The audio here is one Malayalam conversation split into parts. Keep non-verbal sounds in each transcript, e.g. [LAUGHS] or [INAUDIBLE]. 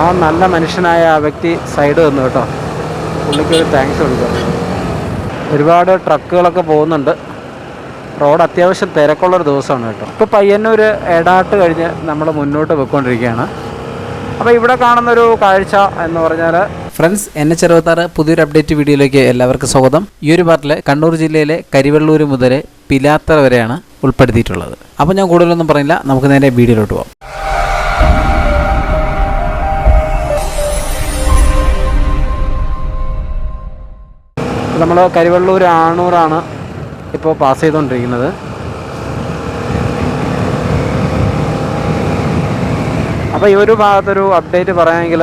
ആ നല്ല മനുഷ്യനായ ആ വ്യക്തി സൈഡ് തന്നു കേട്ടോ. പുള്ളിക്ക് ഒരു താങ്ക്സ് കൊടുക്കുക ഒരുപാട് ട്രക്കുകളൊക്കെ പോകുന്നുണ്ട്. റോഡ് അത്യാവശ്യം തിരക്കുള്ളൊരു ദിവസമാണ് കേട്ടോ. ഇപ്പോൾ പയ്യന്നൂർ എടാട്ട് കഴിഞ്ഞ് നമ്മൾ മുന്നോട്ട് പോയിക്കൊണ്ടിരിക്കുകയാണ്. അപ്പോൾ ഇവിടെ കാണുന്നൊരു കാഴ്ച എന്ന് പറഞ്ഞാൽ ഫ്രണ്ട്സ് എൻ എച്ച് അറുപത്താറ് പുതിയൊരു അപ്ഡേറ്റ് വീഡിയോയിലേക്ക് എല്ലാവർക്കും സ്വാഗതം. ഈ ഒരു പാർട്ടിൽ കണ്ണൂർ ജില്ലയിലെ കരിവെള്ളൂർ മുതൽ പിലാത്തറ വരെയാണ് ഉൾപ്പെടുത്തിയിട്ടുള്ളത്. അപ്പോൾ ഞാൻ കൂടുതലൊന്നും പറയില്ല നമുക്ക് നേരെ വീഡിയോയിലോട്ട് പോകാം നമ്മൾ കരിവള്ളൂർ ആണൂറാണ് ഇപ്പോൾ പാസ് ചെയ്തുകൊണ്ടിരിക്കുന്നത് അപ്പോൾ ഈ ഒരു ഭാഗത്തൊരു അപ്ഡേറ്റ് പറയുകയാണെങ്കിൽ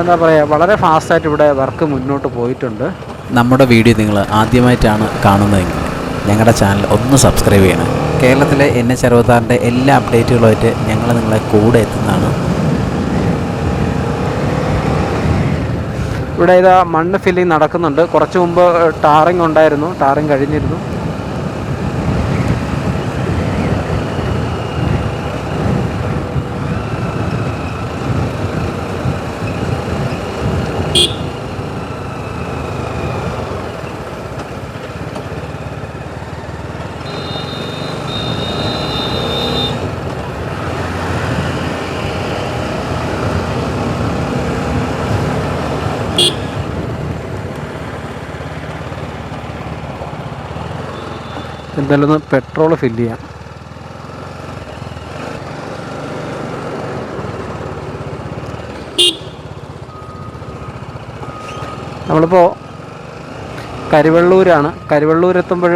എന്താ പറയുക വളരെ ഫാസ്റ്റായിട്ട് ഇവിടെ വർക്ക് മുന്നോട്ട് പോയിട്ടുണ്ട്. നമ്മുടെ വീഡിയോ നിങ്ങൾ ആദ്യമായിട്ടാണ് കാണുന്നതെങ്കിൽ ഞങ്ങളുടെ ചാനൽ ഒന്ന് സബ്സ്ക്രൈബ് ചെയ്യണം. കേരളത്തിലെ എൻ എച്ച് അറുപത്താറിന്റെ എല്ലാ അപ്ഡേറ്റുകളുമായിട്ട് ഞങ്ങൾ നിങ്ങളെ കൂടെ എത്തുന്നതാണ്. ഇവിടെ ഇതാ മണ്ണ് ഫില്ലിംഗ് നടക്കുന്നുണ്ട്. കുറച്ച് മുമ്പ് ടാറിങ് ഉണ്ടായിരുന്നു. ടാറിങ് കഴിഞ്ഞിരുന്നു. എന്തായാലും ഒന്ന് പെട്രോൾ ഫില്ല് ചെയ്യാം. നമ്മളിപ്പോൾ കരിവള്ളൂരാണ്. കരുവള്ളൂർ എത്തുമ്പോൾ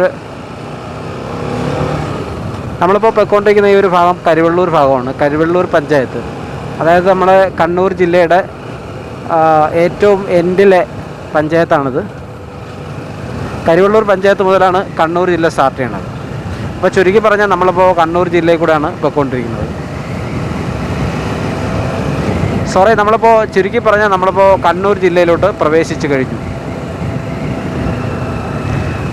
നമ്മളിപ്പോൾ പൊയ്ക്കൊണ്ടിരിക്കുന്ന ഈ ഒരു ഭാഗം കരിവള്ളൂർ ഭാഗമാണ്. കരിവള്ളൂർ പഞ്ചായത്ത്. അതായത് നമ്മുടെ കണ്ണൂർ ജില്ലയുടെ ഏറ്റവും എൻഡിലെ പഞ്ചായത്താണിത്. കരിവള്ളൂർ പഞ്ചായത്ത് മുതലാണ് കണ്ണൂർ ജില്ല സ്റ്റാർട്ട് ചെയ്യുന്നത് അപ്പോൾ ചുരുക്കി പറഞ്ഞാൽ നമ്മളിപ്പോൾ കണ്ണൂർ ജില്ലയിൽ കൂടെയാണ് പൊയ്ക്കൊണ്ടിരിക്കുന്നത്. സോറി നമ്മളിപ്പോൾ ചുരുക്കി പറഞ്ഞാൽ നമ്മളിപ്പോൾ കണ്ണൂർ ജില്ലയിലോട്ട് പ്രവേശിച്ചു കഴിഞ്ഞു.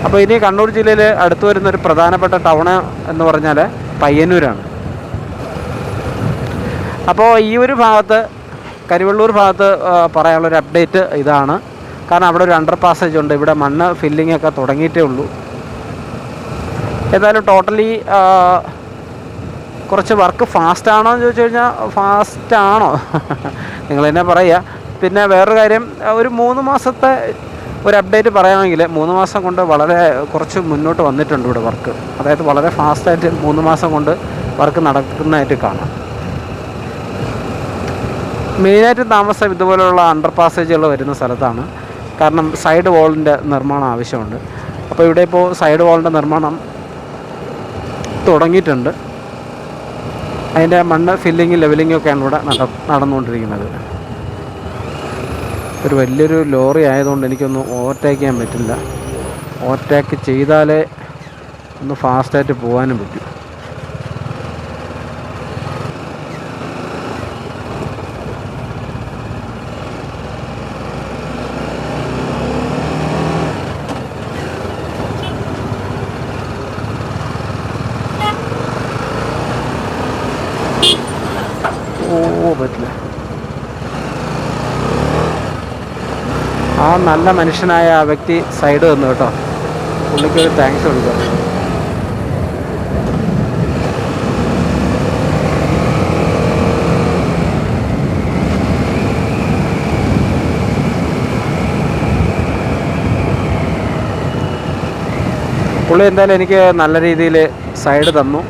അപ്പോൾ ഇനി കണ്ണൂർ ജില്ലയിൽ അടുത്ത് വരുന്ന ഒരു പ്രധാനപ്പെട്ട ടൗൺ എന്ന് പറഞ്ഞാൽ പയ്യന്നൂരാണ്. അപ്പോൾ ഈ ഒരു ഭാഗത്ത് കരിവള്ളൂർ ഭാഗത്ത് പറയാനുള്ളൊരു അപ്ഡേറ്റ് ഇതാണ്. കാരണം അവിടെ ഒരു അണ്ടർ പാസേജ് ഉണ്ട്. ഇവിടെ മണ്ണ് ഫില്ലിംഗ് ഒക്കെ തുടങ്ങിയിട്ടേ ഉള്ളൂ. ഏതായാലും ടോട്ടലി കുറച്ച് വർക്ക് ഫാസ്റ്റ് ആണോ എന്ന് ചോദിച്ചു കഴിഞ്ഞാൽ ഫാസ്റ്റ് ആണോ? [LAUGHS] നിങ്ങൾ തന്നെ പറയുക. പിന്നെ വേറൊരു കാര്യം ഒരു മൂന്ന് മാസത്തെ ഒരു അപ്ഡേറ്റ് പറയുകയാണെങ്കിൽ മൂന്ന് മാസം കൊണ്ട് വളരെ കുറച്ച് മുന്നോട്ട് വന്നിട്ടുണ്ട് ഇവിടെ വർക്ക് അതായത് വളരെ ഫാസ്റ്റായിട്ട് മൂന്ന് മാസം കൊണ്ട് വർക്ക് നടക്കുന്നതായിട്ട് കാണാം. മെയിനായിട്ട് താമസം ഇതുപോലെയുള്ള അണ്ടർ പാസേജുകൾ വരുന്ന സ്ഥലത്താണ്. കാരണം സൈഡ് വാളിന്റെ നിർമ്മാണം ആവശ്യമുണ്ട്. അപ്പോൾ ഇവിടെ ഇപ്പോൾ സൈഡ് വാളിന്റെ നിർമ്മാണം തുടങ്ങിയിട്ടുണ്ട്. അതിന്റെ മണ്ണ് ഫില്ലിങ് ലെവലിംഗ് ഒക്കെയാണ് ഇവിടെ നട നടന്നുകൊണ്ടിരിക്കുന്നത്. ഒരു വലിയൊരു ലോറി ആയതുകൊണ്ട് എനിക്കൊന്ന് ഓവർടേക്ക് ചെയ്യാൻ പറ്റില്ല. ഓവർടേക്ക് ചെയ്താലേ ഒന്ന് ഫാസ്റ്റായിട്ട് പോകാനും പറ്റും. ഓ പറ്റില്ല ആ നല്ല മനുഷ്യനായ ആ വ്യക്തി സൈഡ് തന്നു കേട്ടോ. പുള്ളിക്കൊരു താങ്ക്സ് കൊടുക്കുക പുള്ളി എന്തായാലും എനിക്ക് നല്ല രീതിയിൽ സൈഡ് തന്നു.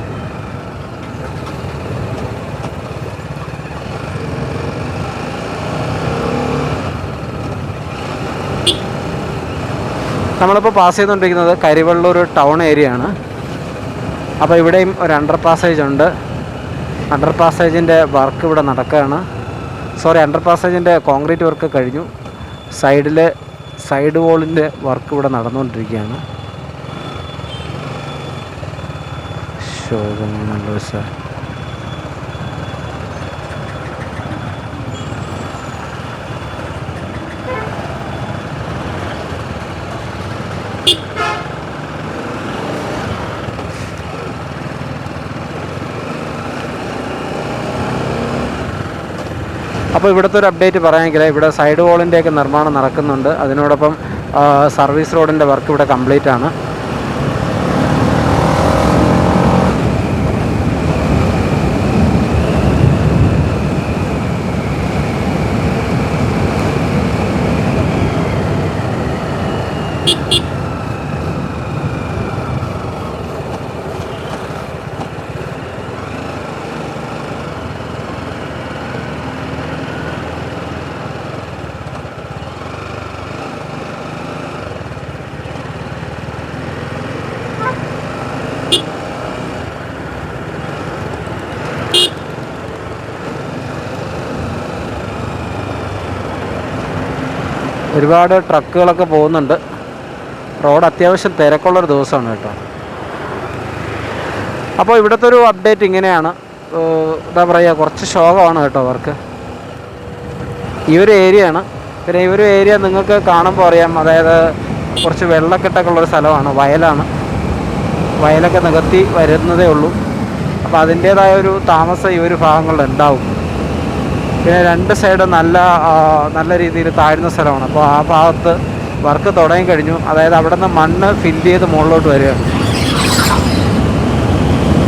നമ്മളിപ്പോൾ പാസ് ചെയ്തുകൊണ്ടിരിക്കുന്നത് കരിവള്ളൂർ ടൗൺ ഏരിയ ആണ്. അപ്പോൾ ഇവിടെയും ഒരു അണ്ടർ പാസേജ് ഉണ്ട്. അണ്ടർ പാസേജിന്റെ വർക്ക് ഇവിടെ നടക്കുകയാണ്. സോറി അണ്ടർ പാസേജിന്റെ കോൺക്രീറ്റ് വർക്ക് കഴിഞ്ഞു. സൈഡിൽ സൈഡ് വോളിന്റെ വർക്ക് ഇവിടെ നടന്നുകൊണ്ടിരിക്കുകയാണ്. ശോകമാണല്ലോ സാർ അപ്പോൾ ഇവിടുത്തെ ഒരു അപ്ഡേറ്റ് പറയാമെങ്കിൽ ഇവിടെ സൈഡ് വോളിന്റെയൊക്കെ നിർമ്മാണം നടക്കുന്നുണ്ട്. അതിനോടൊപ്പം സർവീസ് റോഡിന്റെ വർക്ക് ഇവിടെ കംപ്ലീറ്റ് ആണ്. ഒരുപാട് ട്രക്കുകളൊക്കെ പോകുന്നുണ്ട്. റോഡ് അത്യാവശ്യം തിരക്കുള്ളൊരു ദിവസമാണ് കേട്ടോ. അപ്പോൾ ഇവിടുത്തെ ഒരു അപ്ഡേറ്റ് ഇങ്ങനെയാണ്. എന്താ പറയുക കുറച്ച് ശോകമാണ് കേട്ടോ അവർക്ക്. ഈ ഒരു ഏരിയയാണ്. പിന്നെ ഈ ഒരു ഏരിയ നിങ്ങൾക്ക് കാണുമ്പോൾ അറിയാം. അതായത് കുറച്ച് വെള്ളക്കെട്ടൊക്കെ ഉള്ളൊരു സ്ഥലമാണ് വയലാണ്. വയലൊക്കെ നികത്തി വരുന്നതേ ഉള്ളൂ. അപ്പോൾ അതിന്റേതായ ഒരു താമസം ഈ ഒരു ഭാഗങ്ങളിൽ ഉണ്ടാവും പിന്നെ രണ്ട് സൈഡ് നല്ല നല്ല രീതിയിൽ താഴ്ന്ന സ്ഥലമാണ്. അപ്പോൾ ആ ഭാഗത്ത് വർക്ക് തുടങ്ങി കഴിഞ്ഞു. അതായത് അവിടെ നിന്ന് മണ്ണ് ഫില്ല് ചെയ്ത് മുകളിലോട്ട് വരിക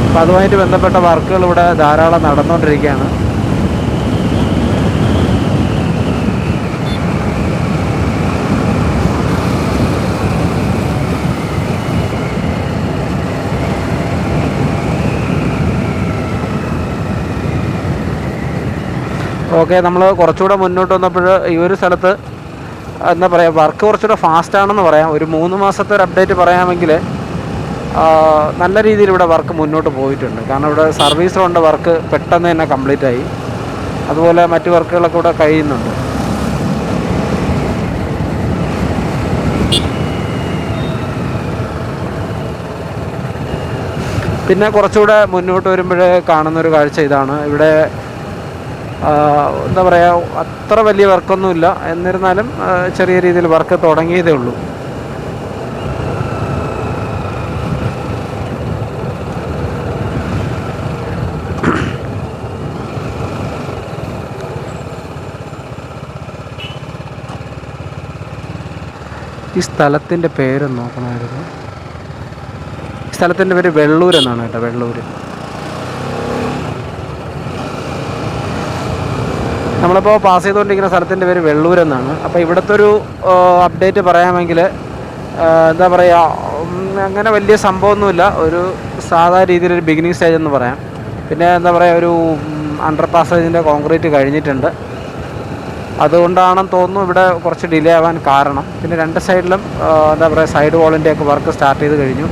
അപ്പോൾ അതുമായിട്ട് ബന്ധപ്പെട്ട വർക്കുകൾ ഇവിടെ ധാരാളം നടന്നുകൊണ്ടിരിക്കുകയാണ്. ഓക്കെ നമ്മൾ കുറച്ചുകൂടെ മുന്നോട്ട് വന്നപ്പോൾ ഈ ഒരു സ്ഥലത്ത് എന്താ പറയുക വർക്ക് കുറച്ചുകൂടെ ഫാസ്റ്റ് ആണെന്ന് പറയാം. ഒരു മൂന്ന് മാസത്തെ ഒരു അപ്ഡേറ്റ് പറയാമെങ്കിൽ നല്ല രീതിയിൽ ഇവിടെ വർക്ക് മുന്നോട്ട് പോയിട്ടുണ്ട്. കാരണം ഇവിടെ സർവീസ് കൊണ്ട് വർക്ക് പെട്ടെന്ന് തന്നെ കംപ്ലീറ്റ് ആയി. അതുപോലെ മറ്റ് വർക്കുകളൊക്കെ ഇവിടെ കഴിയുന്നുണ്ട്. പിന്നെ കുറച്ചുകൂടെ മുന്നോട്ട് വരുമ്പോൾ കാണുന്നൊരു കാഴ്ച ഇതാണ്. ഇവിടെ എന്താ പറയുക അത്ര വലിയ വർക്കൊന്നുമില്ല. എന്നിരുന്നാലും ചെറിയ രീതിയിൽ വർക്ക് തുടങ്ങിയതേ ഉള്ളൂ. ഈ സ്ഥലത്തിന്റെ പേര് നോക്കണമായിരുന്നു. സ്ഥലത്തിന്റെ പേര് വെള്ളൂർ എന്നാണ് കേട്ടോ വെള്ളൂർ നമ്മളിപ്പോൾ പാസ് ചെയ്തുകൊണ്ടിരിക്കുന്ന സ്ഥലത്തിന്റെ പേര് വെള്ളൂർ എന്നാണ്. അപ്പോൾ ഇവിടുത്തെ ഒരു അപ്ഡേറ്റ് പറയാമെങ്കിൽ എന്താ പറയുക അങ്ങനെ വലിയ സംഭവമൊന്നുമില്ല. ഒരു സാധാ രീതിയിലൊരു ബിഗിനിങ് സ്റ്റേജ് എന്ന് പറയാം. പിന്നെ എന്താ പറയുക ഒരു അണ്ടർ പാസേജിന്റെ കോൺക്രീറ്റ് കഴിഞ്ഞിട്ടുണ്ട്. അതുകൊണ്ടാണെന്ന് തോന്നുന്നു ഇവിടെ കുറച്ച് ഡിലേ ആവാൻ കാരണം. പിന്നെ രണ്ട് സൈഡിലും എന്താ പറയുക സൈഡ് വാളിന്റെയൊക്കെ വർക്ക് സ്റ്റാർട്ട് ചെയ്ത് കഴിഞ്ഞു.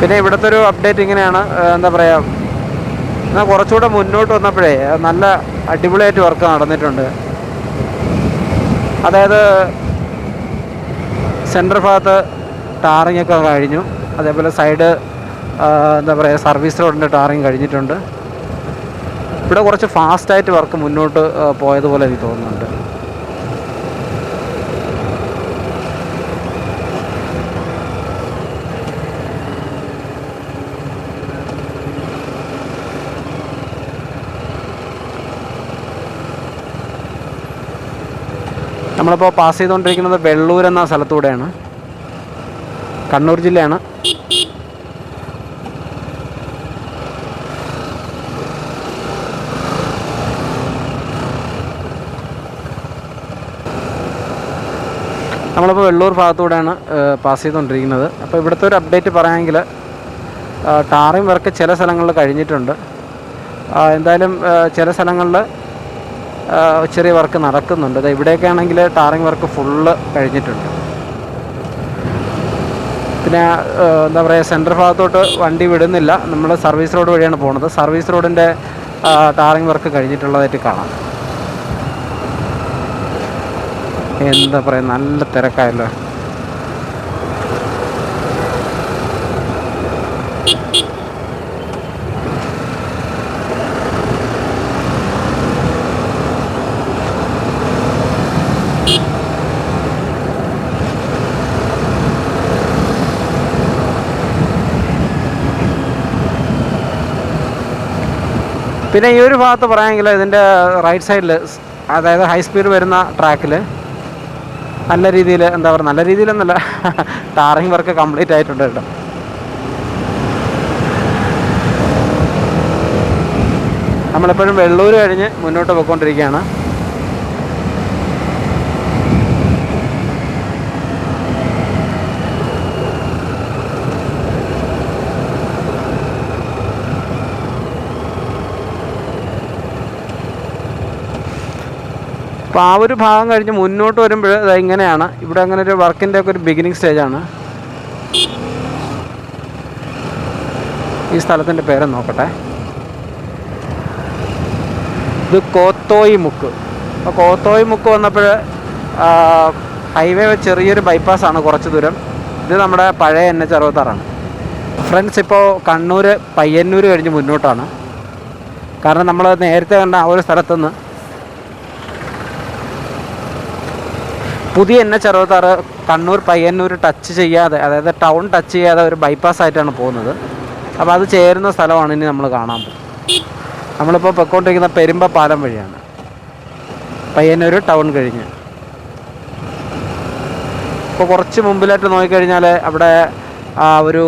പിന്നെ ഇവിടുത്തെ ഒരു അപ്ഡേറ്റ് ഇങ്ങനെയാണ്. എന്താ പറയുക എന്നാൽ കുറച്ചുകൂടെ മുന്നോട്ട് വന്നപ്പോഴേ നല്ല അടിപൊളിയായിട്ട് വർക്ക് നടന്നിട്ടുണ്ട്. അതായത് സെന്റർ ഭാഗത്ത് ടാറിങ് ഒക്കെ കഴിഞ്ഞു. അതേപോലെ സൈഡ് എന്താ പറയുക സർവീസ് റോഡിന്റെ ടാറിങ് കഴിഞ്ഞിട്ടുണ്ട്. ഇവിടെ കുറച്ച് ഫാസ്റ്റായിട്ട് വർക്ക് മുന്നോട്ട് പോയതുപോലെ എനിക്ക് തോന്നുന്നുണ്ട്. നമ്മളിപ്പോൾ പാസ് ചെയ്തുകൊണ്ടിരിക്കുന്നത് വെള്ളൂർ എന്ന സ്ഥലത്തൂടെയാണ്. കണ്ണൂർ ജില്ലയാണ്. നമ്മളിപ്പോൾ വെള്ളൂർ ഭാഗത്തൂടെയാണ് പാസ് ചെയ്തുകൊണ്ടിരിക്കുന്നത് അപ്പോൾ ഇവിടുത്തെ ഒരു അപ്ഡേറ്റ് പറയാമെങ്കിൽ ടാറിംഗ് വർക്ക് ചില സ്ഥലങ്ങളിൽ കഴിഞ്ഞിട്ടുണ്ട്. എന്തായാലും ചില സ്ഥലങ്ങളിൽ ചെറിയ വർക്ക് നടക്കുന്നുണ്ട്. അത് ഇവിടെയൊക്കെ ആണെങ്കിൽ ടാറിങ് വർക്ക് ഫുള്ള് കഴിഞ്ഞിട്ടുണ്ട്. പിന്നെ എന്താ പറയുക സെന്റർ ഭാഗത്തോട്ട് വണ്ടി വിടുന്നില്ല. നമ്മൾ സർവീസ് റോഡ് വഴിയാണ് പോകുന്നത് സർവീസ് റോഡിന്റെ ടാറിങ് വർക്ക് കഴിഞ്ഞിട്ടുള്ളതായിട്ട് കാണാം. എന്താ പറയുക നല്ല തിരക്കായല്ലോ. പിന്നെ ഈ ഒരു ഭാഗത്ത് പറയാമെങ്കിൽ ഇതിന്റെ റൈറ്റ് സൈഡിൽ അതായത് ഹൈ സ്പീഡ് വരുന്ന ട്രാക്കിൽ നല്ല രീതിയിൽ എന്താ പറയുക നല്ല രീതിയിലൊന്നുമല്ല [LAUGHS] ടാറിങ് വർക്ക് കംപ്ലീറ്റ് ആയിട്ടുണ്ട് കേട്ടോ. നമ്മളെപ്പോഴും വെള്ളൂർ കഴിഞ്ഞ് മുന്നോട്ട് പോയിക്കൊണ്ടിരിക്കുകയാണ്. അപ്പോൾ ആ ഒരു ഭാഗം കഴിഞ്ഞ് മുന്നോട്ട് വരുമ്പോൾ ഇത് ഇങ്ങനെയാണ്. ഇവിടെ അങ്ങനെ ഒരു വർക്കിന്റെ ഒക്കെ ഒരു ബിഗിനിങ് സ്റ്റേജാണ് ഈ സ്ഥലത്തിന്റെ പേര് നോക്കട്ടെ. ഇത് കോത്തോയി മുക്ക്. അപ്പോൾ കോത്തോയി മുക്ക് വന്നപ്പോൾ ഹൈവേ ചെറിയൊരു ബൈപ്പാസാണ് കുറച്ച് ദൂരം. ഇത് നമ്മുടെ പഴയ എൻ എച്ച് അറുപത്താറാണ്. ഫ്രണ്ട്സ് ഇപ്പോൾ കണ്ണൂർ പയ്യന്നൂർ കഴിഞ്ഞ് മുന്നോട്ടാണ്. കാരണം നമ്മൾ നേരത്തെ കണ്ട ആ ഒരു സ്ഥലത്തുനിന്ന് പുതിയ എൻ എച്ച് അറുപത്താറ് കണ്ണൂർ പയ്യന്നൂർ ടച്ച് ചെയ്യാതെ അതായത് ടൗൺ ടച്ച് ചെയ്യാതെ ഒരു ബൈപ്പാസ് ആയിട്ടാണ് പോകുന്നത്. അപ്പോൾ അത് ചേരുന്ന സ്ഥലമാണ് ഇനി നമ്മൾ കാണാൻ പോകുന്നത്. നമ്മളിപ്പോൾ പൊയ്ക്കൊണ്ടിരിക്കുന്ന പെരുമ്പ പാലം വഴിയാണ്. പയ്യന്നൂർ ടൗൺ കഴിഞ്ഞ്. ഇപ്പോൾ കുറച്ച് മുമ്പിലായിട്ട് നോക്കിക്കഴിഞ്ഞാൽ അവിടെ ഒരു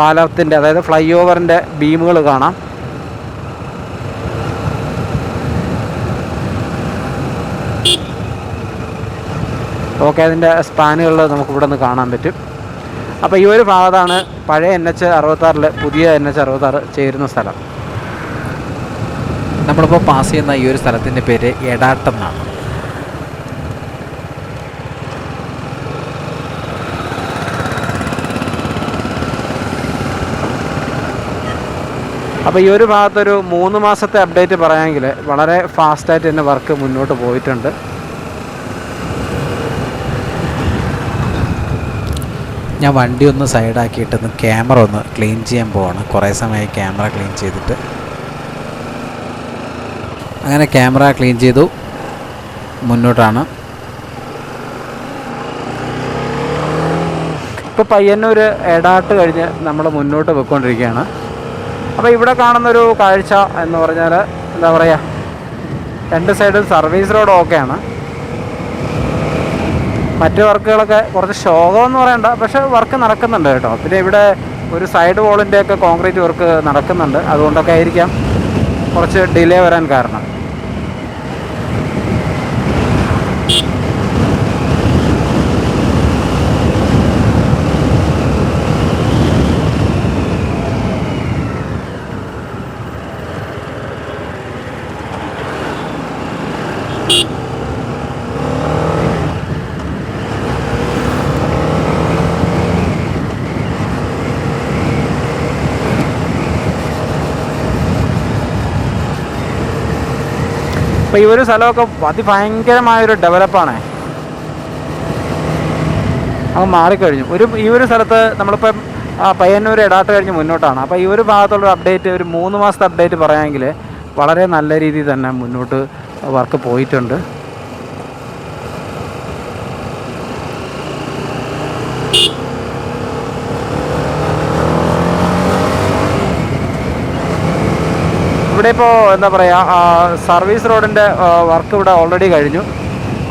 പാലത്തിന്റെ അതായത് ഫ്ലൈ ഓവറിന്റെ ബീമുകൾ കാണാം. ഓക്കെ അതിന്റെ സ്പാനുകൾ നമുക്കിവിടെ നിന്ന് കാണാൻ പറ്റും. അപ്പോൾ ഈ ഒരു ഭാഗത്താണ് പഴയ എൻ എച്ച് അറുപത്താറിൽ പുതിയ എൻ എച്ച് അറുപത്താറ് ചേരുന്ന സ്ഥലം. നമ്മളിപ്പോൾ പാസ് ചെയ്യുന്ന ഈ ഒരു സ്ഥലത്തിന്റെ പേര് എടാട്ടം എന്നാണ്. അപ്പോൾ ഈ ഒരു ഭാഗത്തൊരു മൂന്ന് മാസത്തെ അപ്ഡേറ്റ് പറയാമെങ്കിൽ വളരെ ഫാസ്റ്റായിട്ട് തന്നെ വർക്ക് മുന്നോട്ട് പോയിട്ടുണ്ട്. ഞാൻ വണ്ടി ഒന്ന് സൈഡാക്കിയിട്ട് ഒന്ന് ക്യാമറ ഒന്ന് ക്ലീൻ ചെയ്യാൻ പോവാണ്. കുറേ സമയമായി ക്യാമറ ക്ലീൻ ചെയ്തിട്ട്. അങ്ങനെ ക്യാമറ ക്ലീൻ ചെയ്തു. മുന്നോട്ടാണ്. ഇപ്പോൾ പയ്യന്നൂർ എടാട്ട് കഴിഞ്ഞ് നമ്മൾ മുന്നോട്ട് പോയിക്കൊണ്ടിരിക്കുകയാണ്. അപ്പോൾ ഇവിടെ കാണുന്നൊരു കാഴ്ച എന്ന് പറഞ്ഞാൽ എന്താ പറയുക രണ്ട് സൈഡും സർവീസ് റോഡ് ഓക്കെയാണ്. മറ്റ് വർക്കുകളൊക്കെ കുറച്ച് ശോകമെന്ന് പറയണ്ട പക്ഷേ വർക്ക് നടക്കുന്നുണ്ട് കേട്ടോ. പിന്നെ ഇവിടെ ഒരു സൈഡ് വോളിന്റെ ഒക്കെ കോൺക്രീറ്റ് വർക്ക് നടക്കുന്നുണ്ട്. അതുകൊണ്ടൊക്കെ ആയിരിക്കാം കുറച്ച് ഡിലേ വരാൻ കാരണം. അപ്പോൾ ഈ ഒരു സ്ഥലമൊക്കെ അതിഭയങ്കരമായൊരു ഡെവലപ്പാണ് അങ്ങ് മാറിക്കഴിഞ്ഞു. ഒരു ഈ ഒരു സ്ഥലത്ത് നമ്മളിപ്പം പയ്യന്നൂർ ഇടാട്ട് കഴിഞ്ഞ് മുന്നോട്ടാണ്. അപ്പോൾ ഈ ഒരു ഭാഗത്തുള്ള അപ്ഡേറ്റ് ഒരു മൂന്ന് മാസത്തെ അപ്ഡേറ്റ് പറയാമെങ്കിൽ വളരെ നല്ല രീതിയിൽ തന്നെ മുന്നോട്ട് വർക്ക് പോയിട്ടുണ്ട്. ഇവിടെ ഇപ്പോൾ എന്താ പറയുക സർവീസ് റോഡിന്റെ വർക്ക് ഇവിടെ ഓൾറെഡി കഴിഞ്ഞു.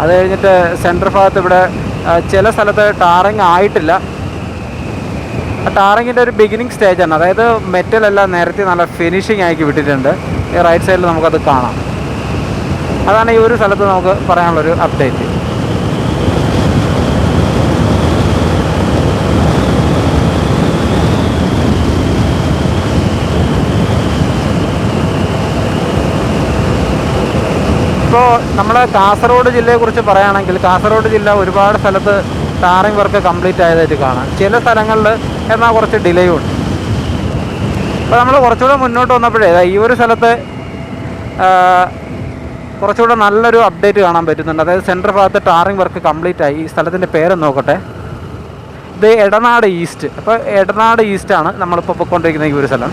അത് കഴിഞ്ഞിട്ട് സെന്റർ ഭാഗത്ത് ഇവിടെ ചില സ്ഥലത്ത് ടാറിങ് ആയിട്ടില്ല. ടാറിങ്ങിന്റെ ഒരു ബിഗിനിങ് സ്റ്റേജാണ് അതായത് മെറ്റലെല്ലാം നേരത്തെ നല്ല ഫിനിഷിംഗ് ആക്കി വിട്ടിട്ടുണ്ട്. ഈ റൈറ്റ് സൈഡിൽ നമുക്കത് കാണാം. അതാണ് ഈ ഒരു സ്ഥലത്ത് നമുക്ക് പറയാനുള്ളൊരു അപ്ഡേറ്റ് നമ്മൾ കാസർഗോഡ് ജില്ലയെക്കുറിച്ച് പറയുകയാണെങ്കിൽ കാസർഗോഡ് ജില്ല ഒരുപാട് സ്ഥലത്ത് ടാറിംഗ് വർക്ക് കംപ്ലീറ്റ് ആയതായിട്ട് കാണാം. ചില സ്ഥലങ്ങളിൽ എന്നാൽ കുറച്ച് ഡിലേയും ഉണ്ട്. അപ്പോൾ നമ്മൾ കുറച്ചുകൂടെ മുന്നോട്ട് വന്നപ്പോഴേ ഈ ഒരു സ്ഥലത്ത് കുറച്ചുകൂടെ നല്ലൊരു അപ്ഡേറ്റ് കാണാൻ പറ്റുന്നുണ്ട്. അതായത് സെൻട്രൽ ഭാഗത്ത് ടാറിംഗ് വർക്ക് കംപ്ലീറ്റ് ആയി. ഈ സ്ഥലത്തിന്റെ പേര് നോക്കട്ടെ. ഇത് എടനാട് ഈസ്റ്റ്. അപ്പോൾ എടനാട് ഈസ്റ്റാണ് നമ്മളിപ്പോൾ പൊയ്ക്കൊണ്ടിരിക്കുന്ന ഈ ഒരു സ്ഥലം.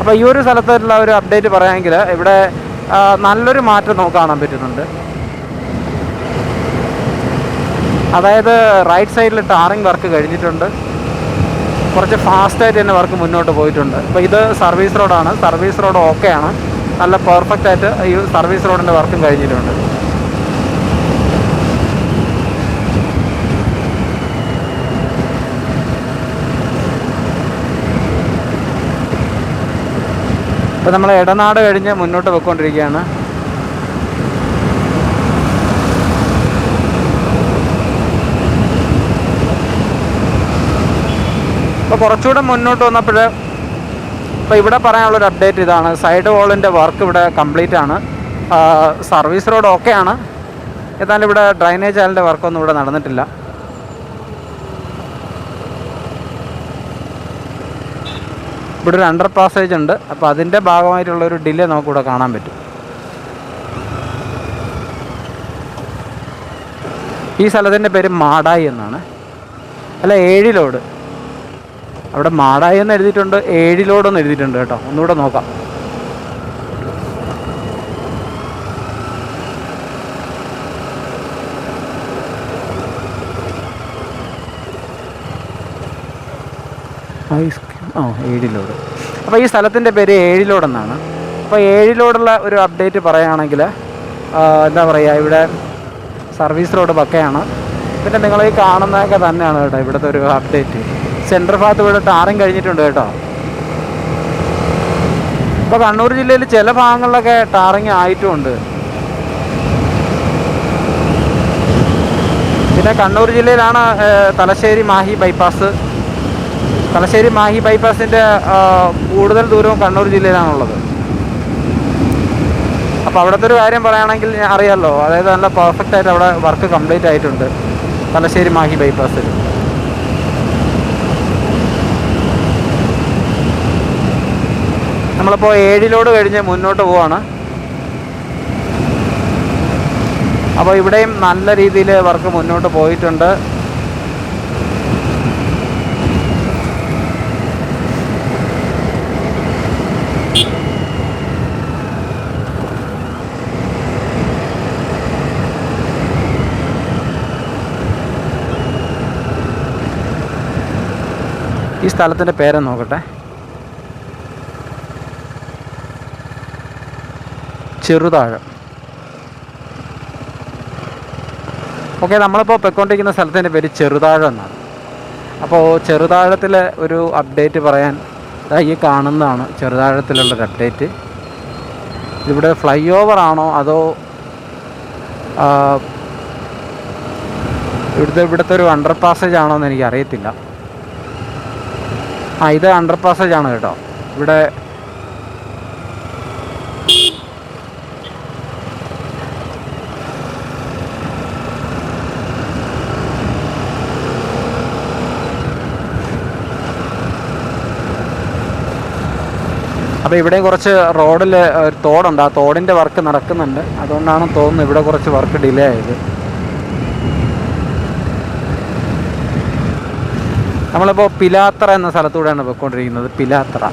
അപ്പോൾ ഈ ഒരു സ്ഥലത്തുള്ള ഒരു അപ്ഡേറ്റ് പറയുകയാണെങ്കിൽ ഇവിടെ നല്ലൊരു മാറ്റം നമുക്ക് കാണാൻ പറ്റുന്നുണ്ട്. അതായത് റൈറ്റ് സൈഡിൽ ടാറിങ് വർക്ക് കഴിഞ്ഞിട്ടുണ്ട്. കുറച്ച് ഫാസ്റ്റായിട്ട് തന്നെ വർക്ക് മുന്നോട്ട് പോയിട്ടുണ്ട്. അപ്പോൾ ഇത് സർവീസ് റോഡാണ് സർവീസ് റോഡ് ഓക്കെയാണ് നല്ല പെർഫെക്റ്റ് ആയിട്ട് ഈ സർവീസ് റോഡിന്റെ വർക്കും കഴിഞ്ഞിട്ടുണ്ട്. ഇപ്പോൾ നമ്മൾ ഇടനാട് കഴിഞ്ഞ് മുന്നോട്ട് പോയിക്കൊണ്ടിരിക്കുകയാണ്. അപ്പോൾ കുറച്ചുകൂടെ മുന്നോട്ട് വന്നപ്പോൾ ഇപ്പോൾ ഇവിടെ പറയാനുള്ളൊരു അപ്ഡേറ്റ് ഇതാണ്. സൈഡ് വോളിന്റെ വർക്ക് ഇവിടെ കംപ്ലീറ്റ് ആണ്. സർവീസ് റോഡ് ഓക്കെ ആണ്. എന്നാലും ഇവിടെ ഡ്രൈനേജ് ആലിന്റെ വർക്കൊന്നും ഇവിടെ നടന്നിട്ടില്ല. ഇവിടെ ഒരു അണ്ടർ പാസേജ് ഉണ്ട്. അപ്പോൾ അതിന്റെ ഭാഗമായിട്ടുള്ള ഒരു ഡിലേ നമുക്കിവിടെ കാണാൻ പറ്റും. ഈ സ്ഥലത്തിന്റെ പേര് മാടായി എന്നാണ്. അല്ല ഏഴിലോട് അവിടെ മാടായി എന്ന് എഴുതിയിട്ടുണ്ട് ഏഴിലോടെന്ന് എഴുതിയിട്ടുണ്ട് കേട്ടോ. ഒന്നുകൂടെ നോക്കാം. ഐസ് ആ ഏഴിലോട്. അപ്പോൾ ഈ സ്ഥലത്തിന്റെ പേര് ഏഴിലോടെന്നാണ്. അപ്പോൾ ഏഴിലോടുള്ള ഒരു അപ്ഡേറ്റ് പറയുകയാണെങ്കിൽ എന്താ പറയുക ഇവിടെ സർവീസ് റോഡ് പക്കയാണ്. പിന്നെ നിങ്ങൾ ഈ കാണുന്നതൊക്കെ തന്നെയാണ് കേട്ടോ ഇവിടുത്തെ ഒരു അപ്ഡേറ്റ് സെൻട്രൽ ഭാഗത്ത് ഇവിടെ ടാറിങ് കഴിഞ്ഞിട്ടുണ്ട് കേട്ടോ. ഇപ്പോൾ കണ്ണൂർ ജില്ലയിൽ ചില ഭാഗങ്ങളിലൊക്കെ ടാറിങ് ആയിട്ടുമുണ്ട് പിന്നെ കണ്ണൂർ ജില്ലയിലാണ് തലശ്ശേരി മാഹി ബൈപ്പാസ് തലശ്ശേരി മാഹി ബൈപ്പാസിന്റെ കൂടുതൽ ദൂരവും കണ്ണൂർ ജില്ലയിലാണുള്ളത്. അപ്പോൾ അവിടുത്തെ ഒരു കാര്യം പറയുകയാണെങ്കിൽ ഞാൻ അറിയാമല്ലോ അതായത് നല്ല പെർഫെക്റ്റ് ആയിട്ട് അവിടെ വർക്ക് കംപ്ലീറ്റ് ആയിട്ടുണ്ട് തലശ്ശേരി മാഹി ബൈപ്പാസിൽ. നമ്മളിപ്പോൾ ഏഴിലോട് കഴിഞ്ഞ് മുന്നോട്ട് പോവാണ്. അപ്പോൾ ഇവിടെയും നല്ല രീതിയിൽ വർക്ക് മുന്നോട്ട് പോയിട്ടുണ്ട്. ഈ സ്ഥലത്തിന്റെ പേരെ നോക്കട്ടെ. ചെറുതാഴം. ഓക്കെ നമ്മളിപ്പോൾ പൊയ്ക്കൊണ്ടിരിക്കുന്ന സ്ഥലത്തിന്റെ പേര് ചെറുതാഴം എന്നാണ്. അപ്പോൾ ചെറുതാഴത്തിലെ ഒരു അപ്ഡേറ്റ് പറയാൻ ഈ കാണുന്നതാണ് ചെറുതാഴത്തിലുള്ളൊരു അപ്ഡേറ്റ്. ഇവിടെ ഫ്ലൈ ഓവർ ആണോ അതോ ഇവിടുത്തെ ഇവിടുത്തെ ഒരു അണ്ടർ പാസേജ് ആണോ എന്ന് എനിക്ക് അറിയത്തില്ല ആ ഇത് അണ്ടർ പാസേജ് ആണ് കേട്ടോ. ഇവിടെ അപ്പോൾ ഇവിടെ കുറച്ച് റോഡിൽ ഒരു തോടുണ്ട്. ആ തോടിന്റെ വർക്ക് നടക്കുന്നുണ്ട്. അതുകൊണ്ടാണ് തോന്നുന്നു ഇവിടെ കുറച്ച് വർക്ക് ഡിലേ ആയത്. നമ്മളിപ്പോൾ പിലാത്ര എന്ന സ്ഥലത്തൂടെയാണ് പോയിക്കൊണ്ടിരിക്കുന്നത്. പിലാത്ര.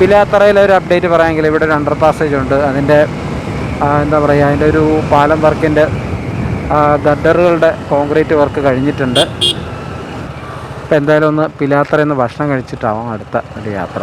പിലാത്തറയിൽ ഒരു അപ്ഡേറ്റ് പറയാമെങ്കിൽ ഇവിടെ ഒരു അണ്ടർ പാസേജ് ഉണ്ട് അതിന്റെ എന്താ പറയുക അതിന്റെ ഒരു പാലം വർക്കിന്റെ ഗഡറുകളുടെ കോൺക്രീറ്റ് വർക്ക് കഴിഞ്ഞിട്ടുണ്ട്. അപ്പോൾ എന്തായാലും ഒന്ന് പിലാത്തറയിൽ നിന്ന് ഭക്ഷണം കഴിച്ചിട്ടാവും അടുത്ത ഒരു യാത്ര.